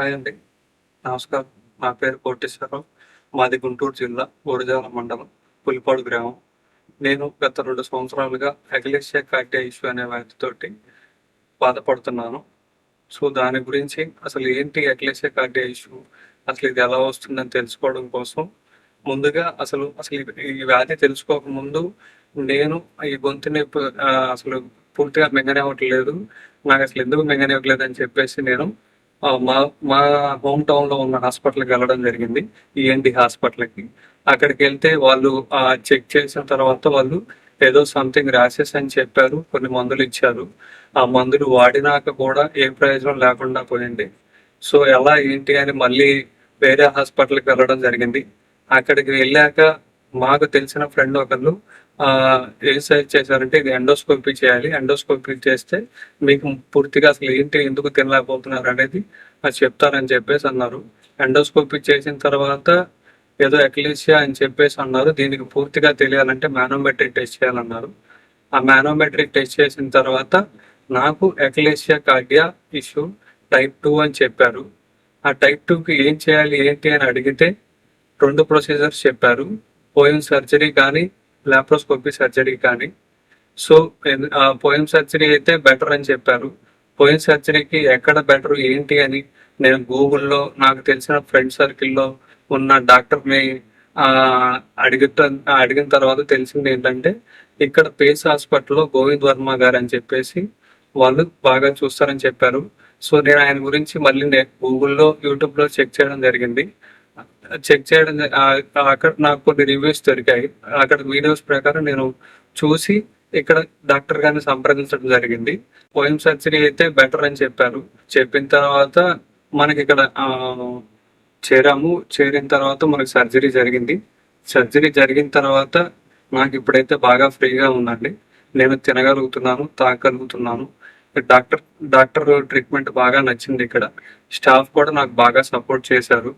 Hi అండి. నమస్కారం. నా పేరు కోటేశ్వరరావు. మాది గుంటూరు జిల్లా గురజాల మండలం పులిపాడు గ్రామం. నేను గత రెండు సంవత్సరాలుగా అఖిలేషియా కార్డియా ఇష్యూ అనే వ్యాధితోటి బాధపడుతున్నాను. సో దాని గురించి అసలు ఏంటి అఖిలేషియా కార్డియా ఇష్యూ అసలు ఇది ఎలా వస్తుందని తెలుసుకోవడం కోసం ముందుగా అసలు అసలు ఈ- వ్యాధి తెలుసుకోక ముందు నేను ఈ గొంతు నొప్పి అసలు పూర్తిగా మింగనివ్వట్లేదు నాకు అసలు ఎందుకు మింగనివ్వట్లేదు అని చెప్పేసి నేను మా మా హోమ్ టౌన్లో ఉన్న హాస్పిటల్కి వెళ్ళడం జరిగింది ఈఎన్టీ హాస్పిటల్కి అక్కడికి వెళ్తే వాళ్ళు చెక్ చేసిన తర్వాత వాళ్ళు ఏదో సంథింగ్ ర్యాషెస్ అని చెప్పారు కొన్ని మందులు ఇచ్చారు. ఆ మందులు వాడినాక కూడా ఏ ప్రయోజనం లేకుండా పోయింది. సో ఎలా ఏంటి అని మళ్ళీ వేరే హాస్పిటల్కి వెళ్ళడం జరిగింది. అక్కడికి వెళ్ళాక మాకు తెలిసిన ఫ్రెండ్ ఒకళ్ళు ఆ, చేశారంటే ఇది ఎండోస్కోపీ చేయాలి. ఎండోస్కోపీ చేస్తే మీకు పూర్తిగా అసలు ఏంటి ఎందుకు తినలేకపోతున్నారు అనేది అది చెప్తారని చెప్పేసి అన్నారు. ఎండోస్కోపీ చేసిన తర్వాత ఏదో ఎక్లీసియా అని చెప్పేసి అన్నారు. దీనికి పూర్తిగా తెలియాలంటే మ్యానోమెట్రిక్ టెస్ట్ చేయాలన్నారు. ఆ మ్యానోమెట్రిక్ టెస్ట్ చేసిన తర్వాత నాకు achalasia cardia issue type two అని చెప్పారు. ఆ టైప్ టూకి ఏం చేయాలి ఏంటి అని అడిగితే రెండు ప్రొసీజర్స్ చెప్పారు. పోయిన సర్జరీ కానీ లాప్రోస్కోపీ సర్జరీ కానీ. సో పోయిన సర్జరీ అయితే బెటర్ అని చెప్పారు. పోయిన సర్జరీకి ఎక్కడ బెటర్ ఏంటి అని నేను గూగుల్లో నాకు తెలిసిన ఫ్రెండ్ సర్కిల్లో ఉన్న డాక్టర్ని అడిగిన అడిగిన తర్వాత తెలిసింది ఏంటంటే ఇక్కడ పేస్ హాస్పిటల్లో గోవింద్ వర్మ గారు అని చెప్పేసి వాళ్ళు బాగా చూస్తారని చెప్పారు. సో నేను ఆయన గురించి మళ్ళీ నేను గూగుల్లో యూట్యూబ్లో చెక్ చేయడం జరిగింది. చెక్ చేయడం అక్కడ నాకు కొన్ని రివ్యూస్ దొరికాయి. అక్కడ వీడియోస్ ప్రకారం నేను చూసి ఇక్కడ డాక్టర్ గారిని సంప్రదించడం జరిగింది. పోయిన సర్జరీ అయితే బెటర్ అని చెప్పారు. చెప్పిన తర్వాత మనకి ఇక్కడ చేరాము. చేరిన తర్వాత మనకి సర్జరీ జరిగింది. సర్జరీ జరిగిన తర్వాత నాకు ఇప్పుడైతే బాగా ఫ్రీగా ఉందండి. నేను తినగలుగుతున్నాను తాగగలుగుతున్నాను డాక్టర్ డాక్టర్ ట్రీట్మెంట్ బాగా నచ్చింది ఇక్కడ. స్టాఫ్ కూడా నాకు బాగా సపోర్ట్ చేశారు.